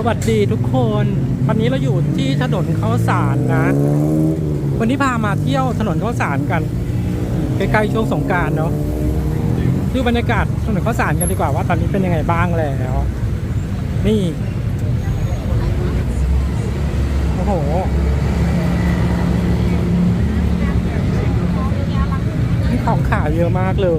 สวัสดีทุกคนวันนี้เราอยู่ที่ถนนข้าวสารนะ วันนี้พามาเที่ยวถนนข้าวสารกันใกล้ๆช่วงสงการเนาะดูบรรยากาศถนนข้าวสารกันดีกว่าว่าตอนนี้เป็นยังไงบ้างแล้วนี่โอ้โหนี่ของขายเยอะมากเลย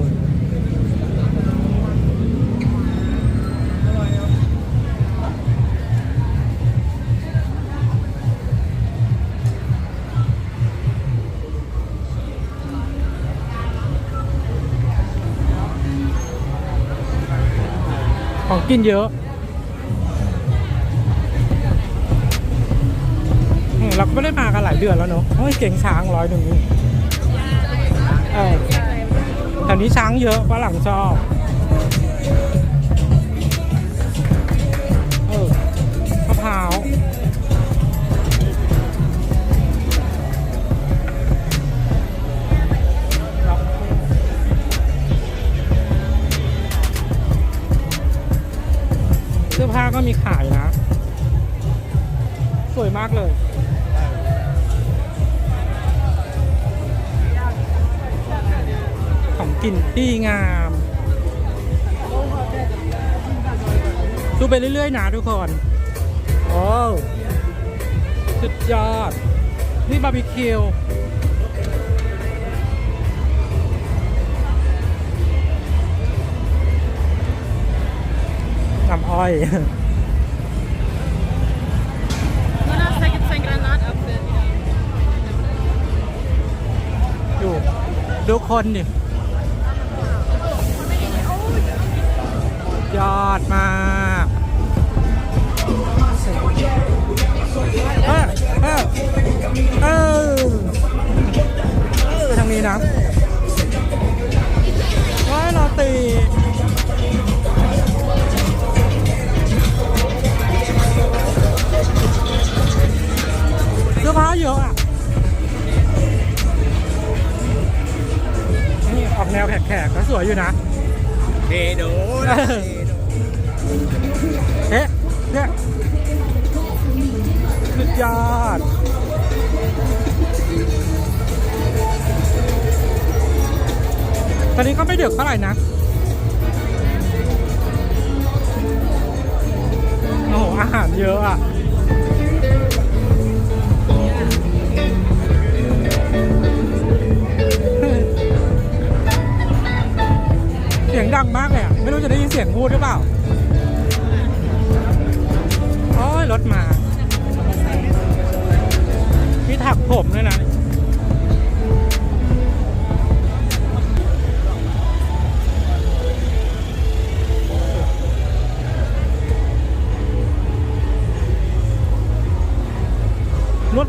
กินเยอะเราก็ไม่ได้มากันหลายเดือนแล้วเนอะเฮ้ยเก่งช้างร้อยหนึ่งนี่เออแต่นี้ช้างเยอะฝรั่งชอบเออมะพร้าว สื้อผ้าก็มีขายนะ สวยมากเลยของกินที่งามดูไปเรื่อยๆนะทุกคน โอ้วสุดยอด นี่บาร์บีคิว อ้อยดูดูคนดิยอดมากเออเออเออเออทางนี้นะว้ายเราตี สวยอยู่นะเทโดนะเทโดเอ๊ะเนี่ยสุดยอดตอนนี้ก็ไม่เดือดเท่าไหร่นะ โอ้โหอาหารเยอะอะ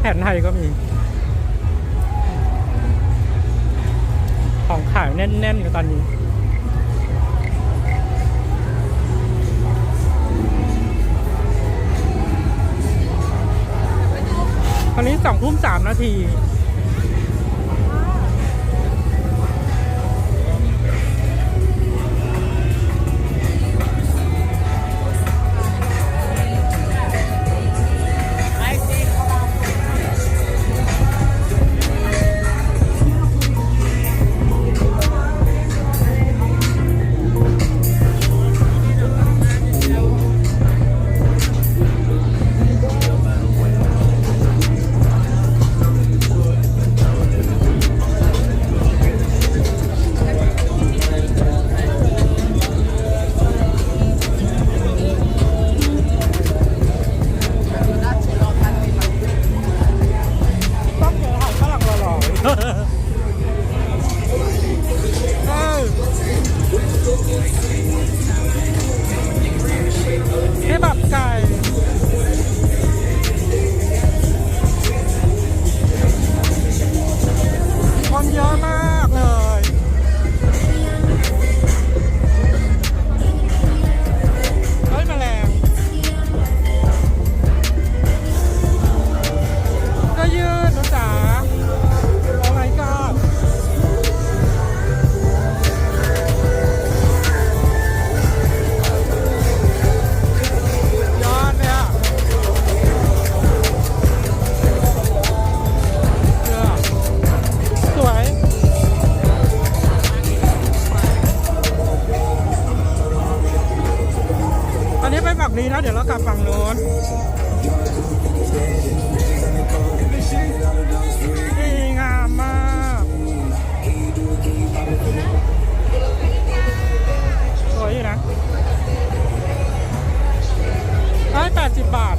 แผ่นไทยก็มี ของขายแน่นๆกันตอนนี้ตอนนี้สองทุ่มสามนาที 180 บาท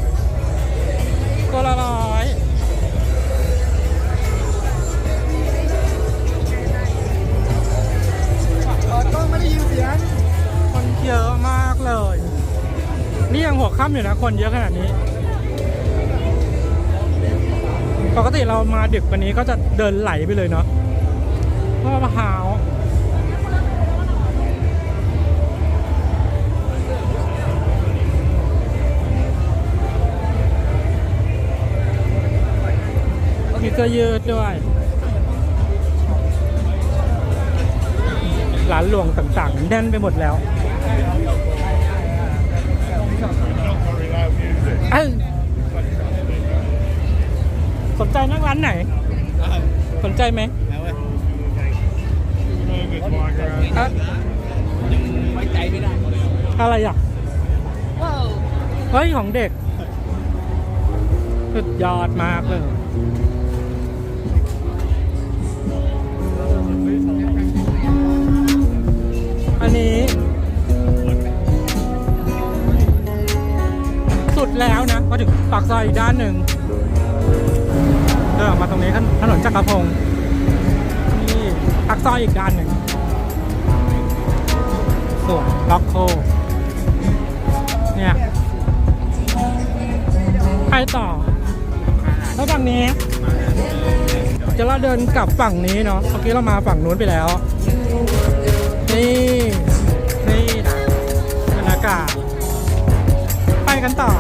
ตัวละร้อยต้องไม่ได้ยินเสียง คนเยอะมากเลย นี่ยังหัวค่ำอยู่นะคนเยอะขนาดนี้ ปกติเรามาดึกวันนี้ก็จะเดินไหลไปเลยเนาะเพราะหาว เสื้อยืดด้วย ร้านหลวงต่างๆ แน่นไปหมดแล้วสนใจนั่งร้านไหน สนใจไหมอะไว้ใจไม่ได้อะไรอะเฮ้ย ของเด็กสุดยอดมากเลย นี้ สุดแล้วนะมาถึงปากซอยอีกด้านหนึ่งเดินออกมาตรงนี้ถนนจักรพงศ์นี่ปากซอยอีกด้านหนึ่งสวนล็อกโค เนี่ยไปต่อ แล้วฝั่งนี้เดี๋ยวเราเดินกลับฝั่งนี้เนาะเมื่อกี้เรามาฝั่งนู้นไปแล้ว นี่าไปกันต่อ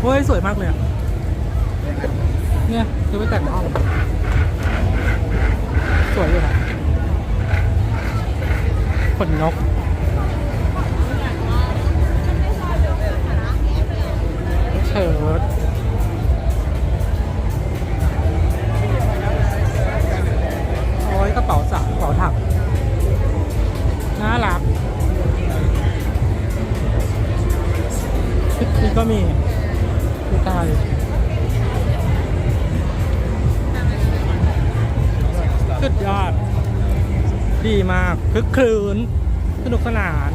เฮ้ยสวยมากเลยอะเนี่ยซื้อไปแต่งห้องสวยอยู่นะขนนกเชิดโอ้ยกระเป๋าสักกระเป๋าถักน่ารักชุดนี้ก็มี ดูตายสุดยอด ดีมากคึกครื้น สนุกสนาน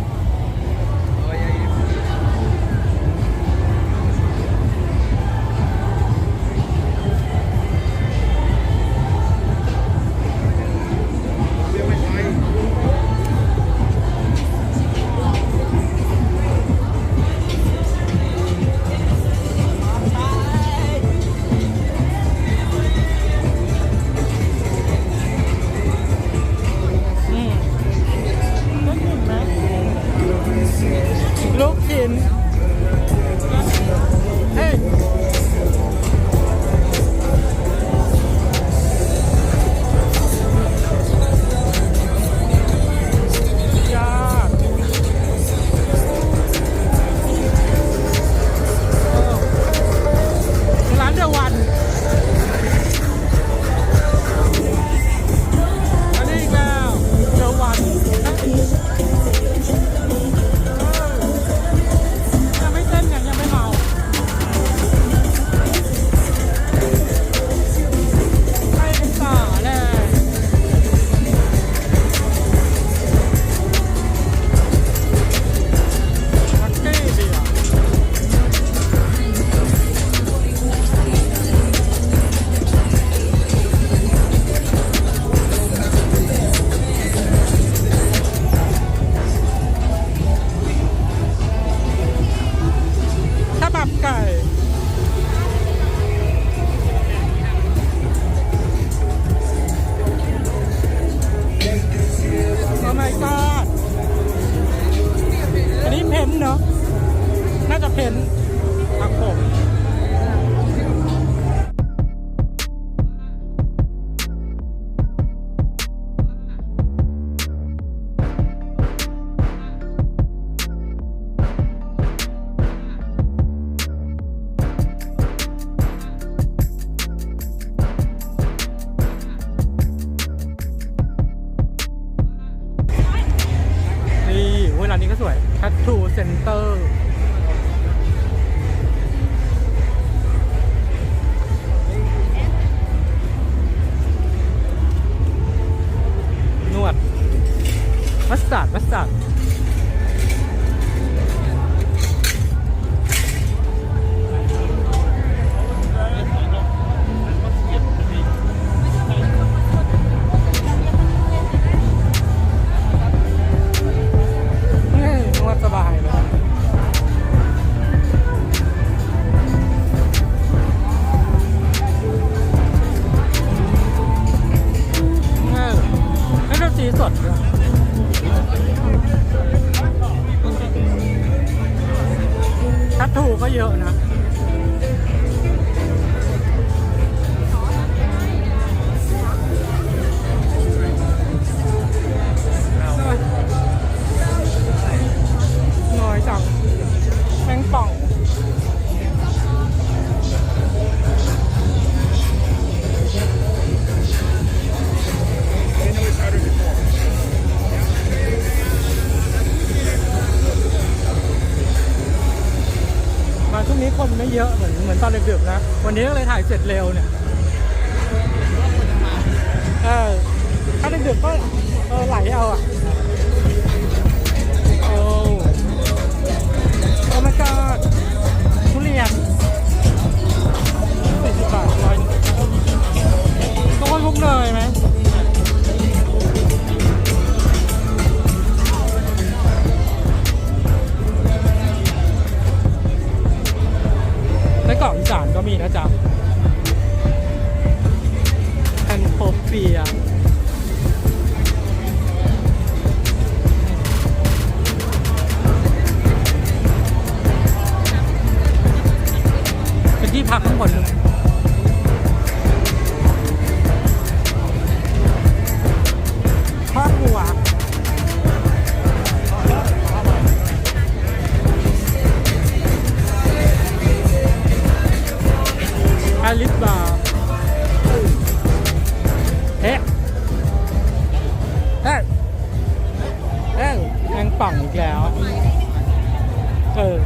ไม่เยอะเหมือนเหมือนตอนดึกๆนะ วันนี้ก็เลยถ่ายเสร็จเร็วเนี่ยเออถ้าดึกๆก็เออไหลเอาอะโอ้โอ้ my god ทุเรียนสี่สิบบาทร้อยต้องพวกเนยไหม ครอบครัวอลิสบาร์เฮ้เฮ้เฮ้แองป่องอีกแล้ว เออ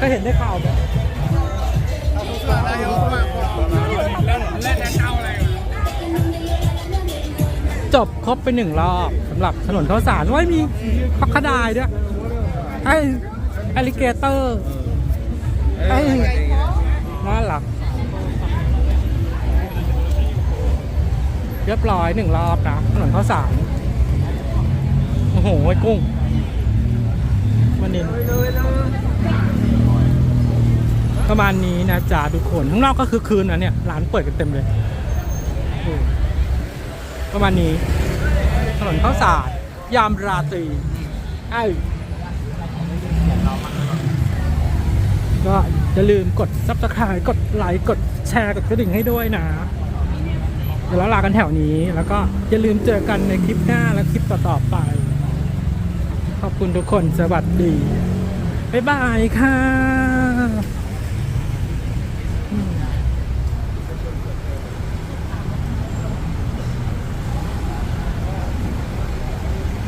ก็เห็นได้ข่าวไหม จบครบไปหนึ่งรอบสำหรับถนนข้าวสารว้ยมีพักคดายด้วยไอ้อลิเกเตอร์ไอ้น่ารักเรียบร้อยหนึ่งรอบนะถนนข้าวสารโอ้โหไอ้กุ้งมันนินประมาณนี้นะจ๊ะทุกคนข้างนอกก็คือคืนนะเนี่ยร้านเปิดกันเต็มเลย ประมาณนี้ ถนนข้าวสารยามราตรีไอ้ก็อย่าลืมกดซับสไคร b e กดไลค์กดแชร์กดกระดิ่งให้ด้วยนะ เดี๋ยวเราลากันแถวนี้ แล้วก็อย่าลืมเจอกันในคลิปหน้าและคลิปต่อๆไป ขอบคุณทุกคนสวัสดี บ๊ายบายค่ะ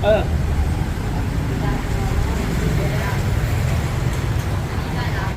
เออ